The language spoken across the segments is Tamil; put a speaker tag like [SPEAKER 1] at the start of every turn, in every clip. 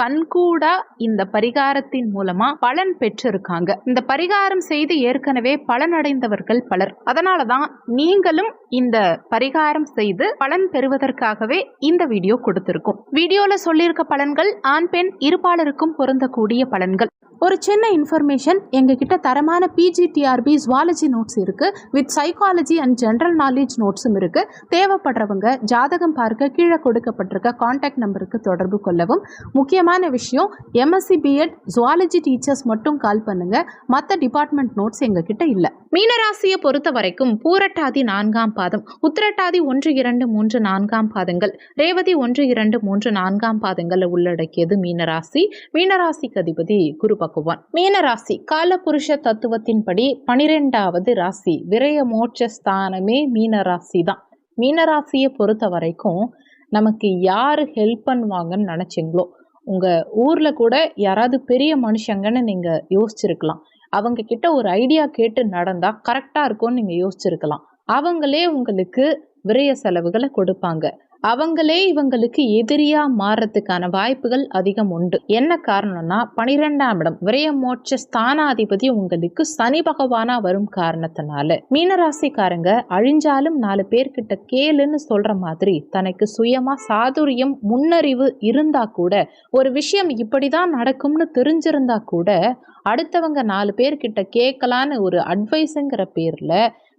[SPEAKER 1] கண்கூடா இந்த பரிகாரத்தின் மூலமா பலன் பெற்றிருக்காங்க. இந்த பரிகாரம் செய்து ஏற்கனவே பலனடைந்தவர்கள் பலர். அதனாலதான் நீங்களும் இந்த பரிகாரம் செய்து பலன் பெறுவதற்காகவே இந்த வீடியோ கொடுத்திருக்கும். வீடியோல சொல்லியிருக்க பலன்கள் ஆண் பெண் இருபாலருக்கும் பொருந்தக்கூடிய பலன்கள். ஒரு சின்ன இன்ஃபர்மேஷன் எங்ககிட்ட தரமான பிஜிடிஆர்பி ஜுவாலஜி நோட்ஸ் இருக்கு. With psychology and general knowledge நோட்ஸும் இருக்கு. தேவைப்படுறவங்க ஜாதகம் பார்க்க கீழே கொடுக்கப்பட்டிருக்க காண்டாக்ட் நம்பருக்கு தொடர்பு கொள்ளவும். முக்கியமான விஷயம் எம்எஸ்சி பிஎட் ஜுவாலஜி டீச்சர்ஸ் மட்டும் கால் பண்ணுங்க. மற்ற டிபார்ட்மெண்ட் நோட்ஸ் எங்ககிட்ட இல்லை. மீனராசியை பொறுத்த வரைக்கும் பூரட்டாதி நான்காம் பாதம் உத்திரட்டாதி ஒன்று இரண்டு மூன்று நான்காம் பாதங்கள் ரேவதி ஒன்று இரண்டு மூன்று நான்காம் பாதங்களை உள்ளடக்கியது மீனராசி. மீனராசிக்கு அதிபதி குரு உருவாக்குவான் மீன ராசி காலபுருஷ தத்துவத்தின்படி பனிரெண்டாவது ராசி விரய மோட்ச ஸ்தானமே மீனராசி தான் மீனராசியை பொறுத்த வரைக்கும் நமக்கு யார் ஹெல்ப் பண்ணுவாங்கன்னு நினச்சிங்களோ உங்கள் ஊரில் கூட யாராவது பெரிய மனுஷங்கன்னு நீங்கள் யோசிச்சிருக்கலாம். அவங்க கிட்ட ஒரு ஐடியா கேட்டு நடந்தால் கரெக்டாக இருக்கும்னு நீங்கள் யோசிச்சிருக்கலாம். அவங்களே உங்களுக்கு விரய செலவுகளை கொடுப்பாங்க. அவங்களே இவங்களுக்கு எதிரியா மாறுறதுக்கான வாய்ப்புகள் அதிகம் உண்டு. என்ன காரணம்னா பனிரெண்டாம் இடம் விரயமோட்ச ஸ்தானாதிபதி உங்களுக்கு சனி பகவானா வரும் காரணத்தினால. மீனராசிக்காரங்க அழிஞ்சாலும் நாலு பேர்கிட்ட கேளுன்னு சொல்ற மாதிரி தனக்கு சுயமா சாதுரியம் முன்னறிவு இருந்தா கூட ஒரு விஷயம் இப்படிதான் நடக்கும்னு தெரிஞ்சிருந்தா கூட அடுத்தவங்க நாலு பேர்கிட்ட கேட்கலான்னு ஒரு அட்வைஸுங்கிற பேர்ல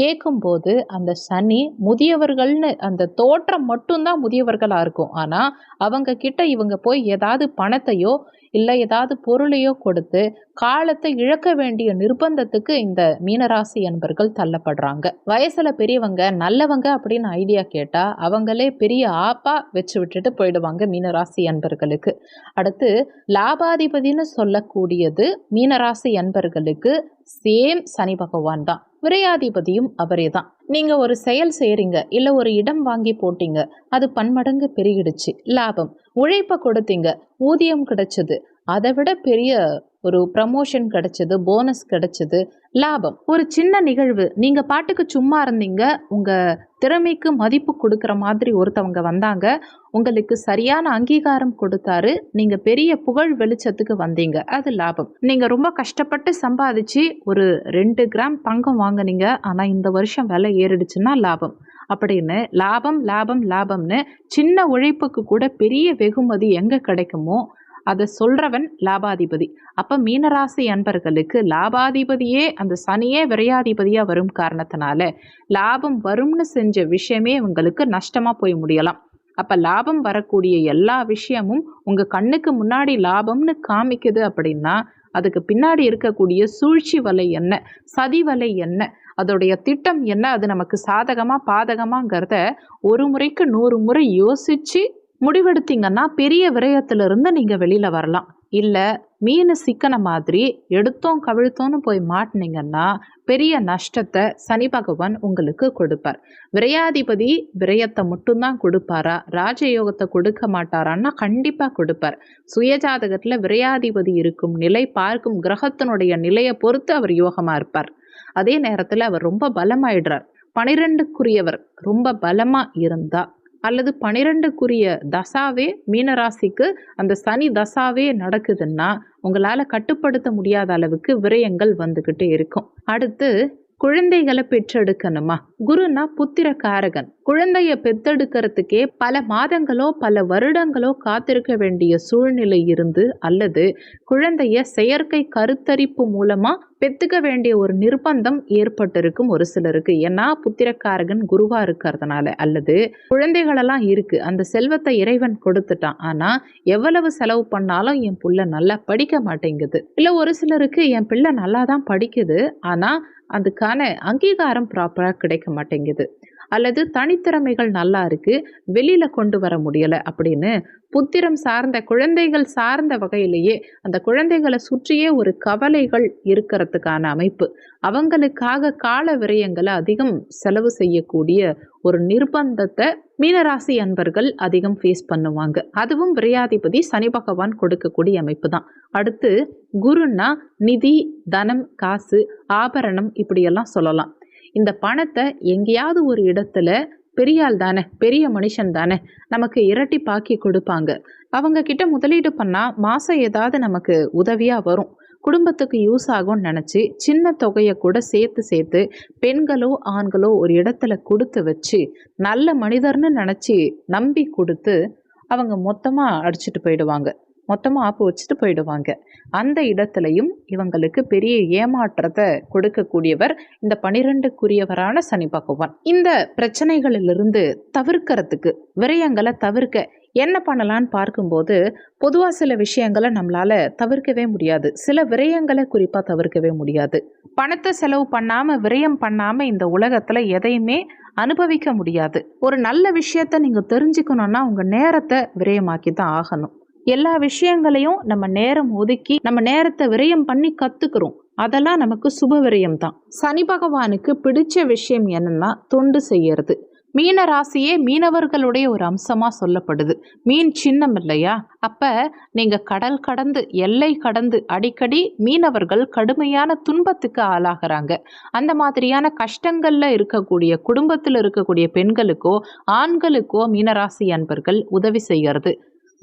[SPEAKER 1] கேட்கும்போது அந்த சனி முதியவர்கள்னு அந்த தோற்றம் மட்டும்தான் முதியவர்களாக இருக்கும். ஆனால் அவங்க கிட்ட இவங்க போய் ஏதாவது பணத்தையோ இல்லை ஏதாவது பொருளையோ கொடுத்து காலத்தை இழக்க வேண்டிய நிர்பந்தத்துக்கு இந்த மீனராசி என்பர்கள் தள்ளப்படுறாங்க. வயசுல பெரியவங்க நல்லவங்க அப்படின்னு ஐடியா கேட்டா அவங்களே பெரிய ஆப்பா வச்சு விட்டுட்டு போயிடுவாங்க மீனராசி என்பர்களுக்கு அடுத்து லாபாதிபதினு சொல்லக்கூடியது மீனராசி என்பர்களுக்கு சேம் சனி பகவான் தான். விரையாதிபதியும் அவரே தான் நீங்கள் ஒரு செயல் செய்கிறீங்க இல்லை ஒரு இடம் வாங்கி போட்டீங்க அது பன்மடங்கு பெருகிடுச்சு. லாபம். உழைப்பை கொடுத்தீங்க ஊதியம் கிடைச்சது. அதை விட பெரிய ஒரு ப்ரமோஷன் கிடைச்சது போனஸ் கிடைச்சது லாபம். ஒரு சின்ன நிகழ்வு. நீங்கள் பாட்டுக்கு சும்மா இருந்தீங்க உங்கள் திறமைக்கு மதிப்பு கொடுக்குற மாதிரி ஒருத்தவங்க வந்தாங்க உங்களுக்கு சரியான அங்கீகாரம் கொடுத்தாரு நீங்கள் பெரிய புகழ் வெளிச்சத்துக்கு வந்தீங்க அது லாபம். நீங்கள் ரொம்ப கஷ்டப்பட்டு சம்பாதிச்சு ஒரு ரெண்டு கிராம் தங்கம் வாங்குனீங்க ஆனால் இந்த வருஷம் விலை ஏறிடுச்சுன்னா லாபம். அப்படின்னு லாபம் லாபம் லாபம்னு சின்ன உழைப்புக்கு கூட பெரிய வெகுமதி எங்கே கிடைக்குமோ அதை சொல்றவன் லாபாதிபதி. அப்ப மீனராசி அன்பர்களுக்கு லாபாதிபதியே அந்த சனியே விரையாதிபதியா வரும் காரணத்தினால லாபம் வரும்னு செஞ்ச விஷயமே உங்களுக்கு நஷ்டமா போய் முடியலாம். அப்ப லாபம் வரக்கூடிய எல்லா விஷயமும் உங்க கண்ணுக்கு முன்னாடி லாபம்னு காமிக்குது அப்படின்னா அதுக்கு பின்னாடி இருக்கக்கூடிய சூழ்ச்சி வலை என்ன சதி வலை என்ன அதோடைய திட்டம் என்ன அது நமக்கு சாதகமா பாதகமாங்கிறத ஒரு முறைக்கு நூறு முறை யோசிச்சு முடிவெடுத்தீங்கன்னா பெரிய விரயத்திலிருந்து நீங்கள் வெளியில் வரலாம். இல்லை மீன் சிக்கன மாதிரி எடுத்தோம் கவிழ்த்தோன்னு போய் மாட்டினீங்கன்னா பெரிய நஷ்டத்தை சனி பகவான் உங்களுக்கு கொடுப்பார். விரையாதிபதி விரயத்தை மட்டும்தான் கொடுப்பாரா? ராஜயோகத்தை கொடுக்க மாட்டாரான்னா கண்டிப்பாக கொடுப்பார். சுயஜாதகத்தில் விரையாதிபதி இருக்கும் நிலை பார்க்கும் கிரகத்தினுடைய நிலையை பொறுத்து அவர் யோகமாக இருப்பார். அதே நேரத்தில் அவர் ரொம்ப பலமாயிடுறார். பனிரெண்டுக்குரியவர் ரொம்ப பலமாக இருந்தால் அல்லது பனிரெண்டுக்குரிய தசாவே மீனராசிக்கு அந்த சனி தசாவே நடக்குதுன்னா உங்களால் கட்டுப்படுத்த முடியாத அளவுக்கு விரயங்கள் வந்துக்கிட்டே இருக்கும். அடுத்து குழந்தைகளை பெற்றெடுக்கணுமா? குருனா புத்திர காரகன் குழந்தைய பெத்தெடுக்கிறதுக்கே பல மாதங்களோ பல வருடங்களோ காத்திருக்க வேண்டிய சூழ்நிலை இருந்து அல்லது குழந்தைய செயற்கை கருத்தரிப்பு மூலமா பெத்துக்க வேண்டிய ஒரு நிர்பந்தம் ஏற்பட்டிருக்கும் ஒரு சிலருக்கு. ஏன்னா புத்திரக்காரகன் குருவா இருக்கிறதுனால அல்லது குழந்தைகளெல்லாம் இருக்கு. அந்த செல்வத்தை இறைவன் கொடுத்துட்டான். ஆனா எவ்வளவு செலவு பண்ணாலும் என் புள்ள நல்லா படிக்க மாட்டேங்குது. இல்ல ஒரு சிலருக்கு என் பிள்ளை நல்லா தான் படிக்குது. ஆனா அதுக்கான அங்கீகாரம் ப்ராப்பராக கிடைக்க மாட்டேங்குது. அல்லது தனித்திறமைகள் நல்லா இருக்கு வெளியில கொண்டு வர முடியல அப்படின்னு புத்திரம் சார்ந்த குழந்தைகள் சார்ந்த வகையிலேயே அந்த குழந்தைகளை சுற்றியே ஒரு கவலைகள் இருக்கிறதுக்கான அமைப்பு. அவங்களுக்காக கால விரயங்களை அதிகம் செலவு செய்யக்கூடிய ஒரு நிர்பந்தத்தை மீனராசி அன்பர்கள் அதிகம் ஃபேஸ் பண்ணுவாங்க. அதுவும் விரையாதிபதி சனி பகவான் கொடுக்கக்கூடிய அமைப்பு தான். அடுத்து குருன்னா நிதி தனம் காசு ஆபரணம் இப்படியெல்லாம் சொல்லலாம். இந்த பணத்தை எங்கேயாவது ஒரு இடத்துல பெரியாள் தானே பெரிய மனுஷன் தானே நமக்கு இரட்டி பாக்கி கொடுப்பாங்க. அவங்க கிட்ட முதலீடு பண்ணால் மாதம் ஏதாவது நமக்கு உதவியாக வரும். குடும்பத்துக்கு யூஸ் ஆகும்னு நினச்சி சின்ன தொகையை கூட சேர்த்து சேர்த்து பெண்களோ ஆண்களோ ஒரு இடத்துல கொடுத்து வச்சு நல்ல மனிதர்னு நினச்சி நம்பி கொடுத்து அவங்க மொத்தமாக அடிச்சிட்டு போயிடுவாங்க. மொத்தமாக ஆப்பு வச்சுட்டு போயிடுவாங்க. அந்த இடத்துலையும் இவங்களுக்கு பெரிய ஏமாற்றத்தை கொடுக்கக்கூடியவர் இந்த பனிரெண்டுக்குரியவரான சனி பகவான். இந்த பிரச்சனைகளிலிருந்து தவிர்க்கிறதுக்கு விரயங்களை தவிர்க்க என்ன பண்ணலான்னு பார்க்கும்போது பொதுவாக சில விஷயங்களை நம்மளால் தவிர்க்கவே முடியாது. சில விரயங்களை குறிப்பாக தவிர்க்கவே முடியாது. பணத்தை செலவு பண்ணாமல் விரயம் பண்ணாமல் இந்த உலகத்தில் எதையுமே அனுபவிக்க முடியாது. ஒரு நல்ல விஷயத்த நீங்கள் தெரிஞ்சுக்கணுன்னா உங்கள் நேரத்தை விரயமாக்கி தான் ஆகணும். எல்லா விஷயங்களையும் நம்ம நேரம் ஒதுக்கி நம்ம நேரத்தை விரயம் பண்ணி கத்துக்கிறோம். அதெல்லாம் நமக்கு சுப விரயம் தான் சனி பகவானுக்கு பிடிச்ச விஷயம் என்னன்னா தொண்டு செய்யறது. மீன ராசியே மீனவர்களுடைய ஒரு அம்சமாக சொல்லப்படுது. மீன் சின்னம் இல்லையா? அப்போ நீங்கள் கடல் கடந்து எல்லை கடந்து அடிக்கடி மீனவர்கள் கடுமையான துன்பத்துக்கு ஆளாகிறாங்க. அந்த மாதிரியான கஷ்டங்களில் இருக்கக்கூடிய குடும்பத்தில் இருக்கக்கூடிய பெண்களுக்கோ ஆண்களுக்கோ மீனராசி அன்பர்கள் உதவி செய்கிறது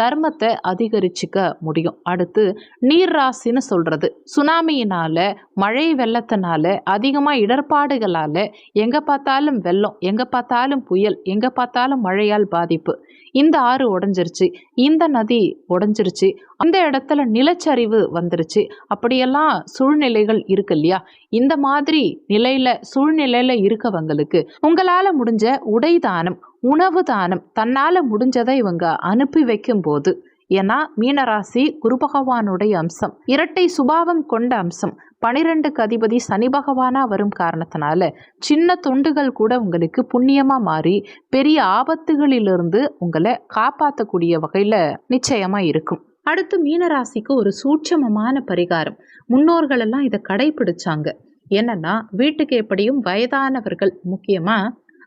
[SPEAKER 1] தர்மத்தை அதிகரிச்சுக்க முடியும். அடுத்து நீர் ராசின்னு சொல்கிறது சுனாமியினால் மழை வெள்ளத்தினால அதிகமாக இடர்பாடுகளால் எங்கே பார்த்தாலும் வெள்ளம் எங்கே பார்த்தாலும் புயல் எங்கே பார்த்தாலும் மழையால் பாதிப்பு. இந்த ஆறு உடஞ்சிருச்சு. இந்த நதி உடஞ்சிருச்சு. அந்த இடத்துல நிலச்சரிவு வந்துருச்சு. அப்படியெல்லாம் சூழ்நிலைகள் இருக்கு இல்லையா? இந்த மாதிரி நிலையில சூழ்நிலையில இருக்கவங்களுக்கு உங்களால முடிஞ்ச உடை தானம் உணவு தானம் தன்னால் முடிஞ்சதை இவங்க அனுப்பி வைக்கும் போது ஏன்னா மீனராசி குரு பகவானுடைய அம்சம் இரட்டை சுபாவம் கொண்ட அம்சம். பனிரெண்டுக்கு அதிபதி சனி பகவானா வரும் காரணத்தினால சின்ன தொண்டுகள் கூட உங்களுக்கு புண்ணியமா மாறி பெரிய ஆபத்துகளிலிருந்து உங்களை காப்பாற்றக்கூடிய வகையில நிச்சயமா இருக்கும். அடுத்து மீனராசிக்கு ஒரு சூட்சமமான பரிகாரம். முன்னோர்கள் எல்லாம் இதை கடைபிடிச்சாங்க என்னன்னா வீட்டுக்கு எப்படியும் வயதானவர்கள் முக்கியமா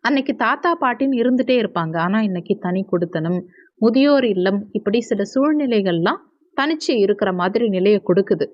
[SPEAKER 1] அன்னைக்கு தாத்தா பாட்டின்னு இருந்துகிட்டே இருப்பாங்க. ஆனால் இன்னைக்கு தனி கொடுத்தனம் முதியோர் இல்லம் இப்படி சில சூழ்நிலைகள்லாம் தனிச்சு இருக்கிற மாதிரி நிலையை கொடுக்குது.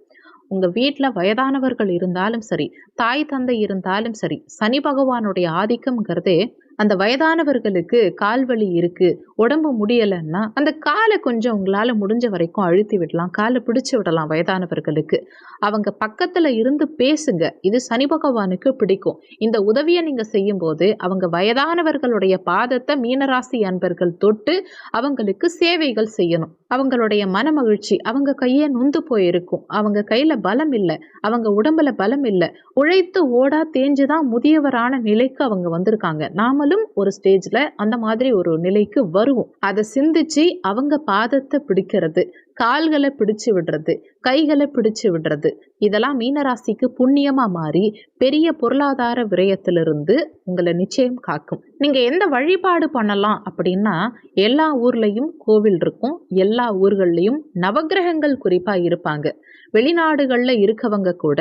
[SPEAKER 1] உங்கள் வீட்டில் வயதானவர்கள் இருந்தாலும் சரி தாய் தந்தை இருந்தாலும் சரி சனி பகவானுடைய ஆதிக்கம்ங்கிறதே அந்த வயதானவர்களுக்கு கால் வலி இருக்கு உடம்பு முடியலைன்னா அந்த காலை கொஞ்சம் உங்களால் முடிஞ்ச வரைக்கும் அழுத்தி விடலாம் காலை பிடிச்சு விடலாம் வயதானவர்களுக்கு. அவங்க பக்கத்தில் இருந்து பேசுங்க இது சனி பகவானுக்கு பிடிக்கும். இந்த உதவியை நீங்கள் செய்யும்போது அவங்க வயதானவர்களுடைய பாதத்தை மீனராசி அன்பர்கள் தொட்டு அவங்களுக்கு சேவைகள் செய்யணும். அவங்களுடைய மன மகிழ்ச்சி அவங்க கையே நொந்து போயிருக்கும். அவங்க கையில் பலம் இல்லை அவங்க உடம்புல பலம் இல்லை உழைத்து ஓடா தேஞ்சுதான் முதியவரான நிலைக்கு அவங்க வந்திருக்காங்க. நாம நாமளும் ஒரு ஸ்டேஜில் அந்த மாதிரி ஒரு நிலைக்கு வருவோம். அதை சிந்திச்சு அவங்க பாதத்தை பிடிக்கிறது கால்களை பிடிச்சு விடுறது கைகளை பிடிச்சு விடுறது இதெல்லாம் மீனராசிக்கு புண்ணியமா மாறி பெரிய பொருளாதார விரயத்திலிருந்து உங்களை நிச்சயம் காக்கும். நீங்க எந்த வழிபாடு பண்ணலாம் அப்படின்னா எல்லா ஊர்லயும் கோவில் இருக்கும் எல்லா ஊர்கள்லயும் நவக்கிரகங்கள் குறிப்பா இருப்பாங்க. வெளிநாடுகளில் இருக்கவங்க கூட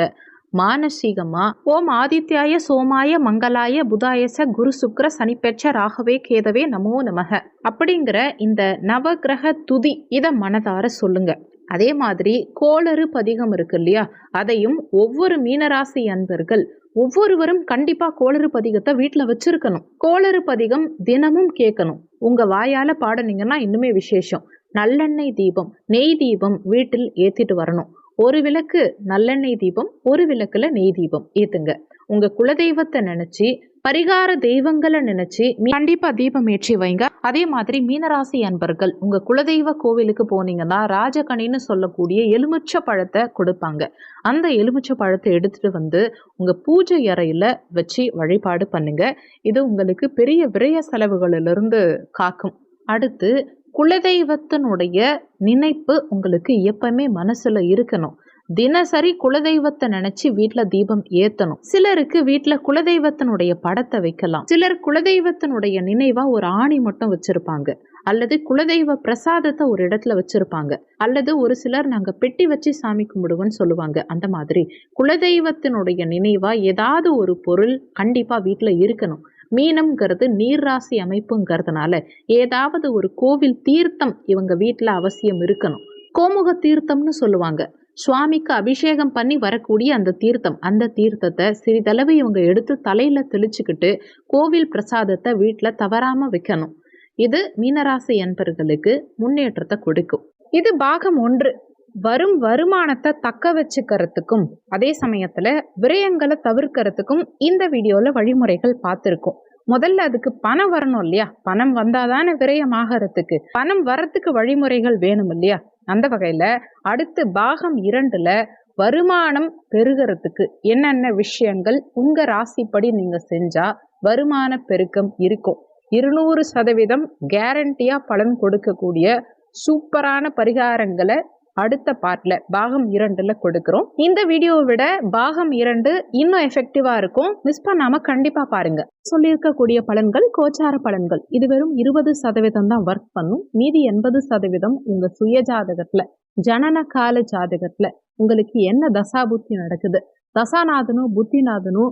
[SPEAKER 1] மானசீகமா? ஓம் ஆதித்யாய சோமாய மங்களாய புதாயச குரு சுக்ர சனிப்பெற்ற ராகவே கேதவே நமோ நமக. அப்படிங்கிற இந்த நவகிரக துதி இதை மனதார சொல்லுங்க. அதே மாதிரி கோளறு பதிகம் இருக்கு இல்லையா? அதையும் ஒவ்வொரு மீனராசி அன்பர்கள் ஒவ்வொருவரும் கண்டிப்பா கோளறு பதிகத்தை வீட்டில் வச்சிருக்கணும். கோளறு பதிகம் தினமும் கேட்கணும். உங்க வாயால பாடுனீங்கன்னா இன்னுமே விசேஷம். நல்லெண்ணெய் தீபம் நெய் தீபம் வீட்டில் ஏத்திட்டு வரணும். ஒரு விளக்கு நல்லெண்ணெய் தீபம் ஒரு விளக்குல நெய் தீபம். ஏத்துங்க. உங்க குலதெய்வத்தை நினைச்சு பரிகார தெய்வங்களை நினைச்சு கண்டிப்பா தீபம் ஏற்றி வைங்க. அதே மாதிரி மீனராசி அன்பர்கள் உங்க குலதெய்வ கோவிலுக்கு போனீங்கன்னா ராஜகணின்னு சொல்லக்கூடிய எலுமிச்ச பழத்தை கொடுப்பாங்க. அந்த எலுமிச்ச பழத்தை எடுத்துட்டு வந்து உங்க பூஜை அறையில வச்சு வழிபாடு பண்ணுங்க. இது உங்களுக்கு பெரிய விரய செலவுகளிலிருந்து காக்கும். அடுத்து குலதெய்வத்தினுடைய நினைப்பு உங்களுக்கு எப்பவுமே மனசுல இருக்கணும். தினசரி குலதெய்வத்தை நினைச்சு வீட்டுல தீபம் ஏத்தணும். சிலருக்கு வீட்டுல குலதெய்வத்தினுடைய படத்தை வைக்கலாம். சிலர் குலதெய்வத்தினுடைய நினைவா ஒரு ஆணி மட்டும் வச்சிருப்பாங்க. அல்லது குலதெய்வ பிரசாதத்தை ஒரு இடத்துல வச்சிருப்பாங்க. அல்லது ஒரு சிலர் நாங்க பெட்டி வச்சு சாமி கும்பிடுவோம்னு சொல்லுவாங்க. அந்த மாதிரி குலதெய்வத்தினுடைய நினைவா ஏதாவது ஒரு பொருள் கண்டிப்பா வீட்டுல இருக்கணும். மீனம்ங்கிறது நீர்ராசி அமைப்புங்கிறதுனால ஏதாவது ஒரு கோவில் தீர்த்தம் இவங்க வீட்டில் அவசியம் இருக்கணும். கோமுக தீர்த்தம்னு சொல்லுவாங்க. சுவாமிக்கு அபிஷேகம் பண்ணி வரக்கூடிய அந்த தீர்த்தம். அந்த தீர்த்தத்தை சிறிதளவு இவங்க எடுத்து தலையில தெளிச்சுக்கிட்டு கோவில் பிரசாதத்தை வீட்டில் தவறாம வைக்கணும். இது மீனராசி என்பர்களுக்கு முன்னேற்றத்தை கொடுக்கும். இது பாகம் ஒன்று. வரும் வருமானத்தை தக்க வச்சுக்கிறதுக்கும் அதே சமயத்தில் விரயங்களை தவிர்க்கிறதுக்கும் இந்த வீடியோவில் வழிமுறைகள் பார்த்துருக்கோம். முதல்ல அதுக்கு பணம் வரணும் இல்லையா? பணம் வந்தாதானே விரயமாகறதுக்கு. பணம் வரத்துக்கு வழிமுறைகள் வேணும் இல்லையா? அந்த வகையில் அடுத்து பாகம் இரண்டில் வருமானம் பெருகிறதுக்கு என்னென்ன விஷயங்கள் உங்கள் ராசிப்படி நீங்கள் செஞ்சால் வருமான பெருக்கம் இருக்கும். இருநூறு சதவீதம் கேரண்டியாக பலன் கொடுக்கக்கூடிய சூப்பரான பரிகாரங்களை அடுத்த பார்ட்ல பாகம் இரண்டுல கொடுக்குறோம். இந்த வீடியோவை விட பாகம் இரண்டு இன்னும் எஃபெக்டிவா இருக்கும். மிஸ் பண்ணாம கண்டிப்பா பாருங்க. சொல்லியிருக்கக்கூடிய பலன்கள் கோச்சார பலன்கள். இது வெறும் இருபது சதவீதம் தான் ஒர்க் பண்ணும். மீதி எண்பது சதவீதம் உங்க சுய ஜாதகத்துல ஜனன கால ஜாதகத்துல உங்களுக்கு என்ன தசா புத்தி நடக்குது? தசாநாதனும் புத்திநாதனும்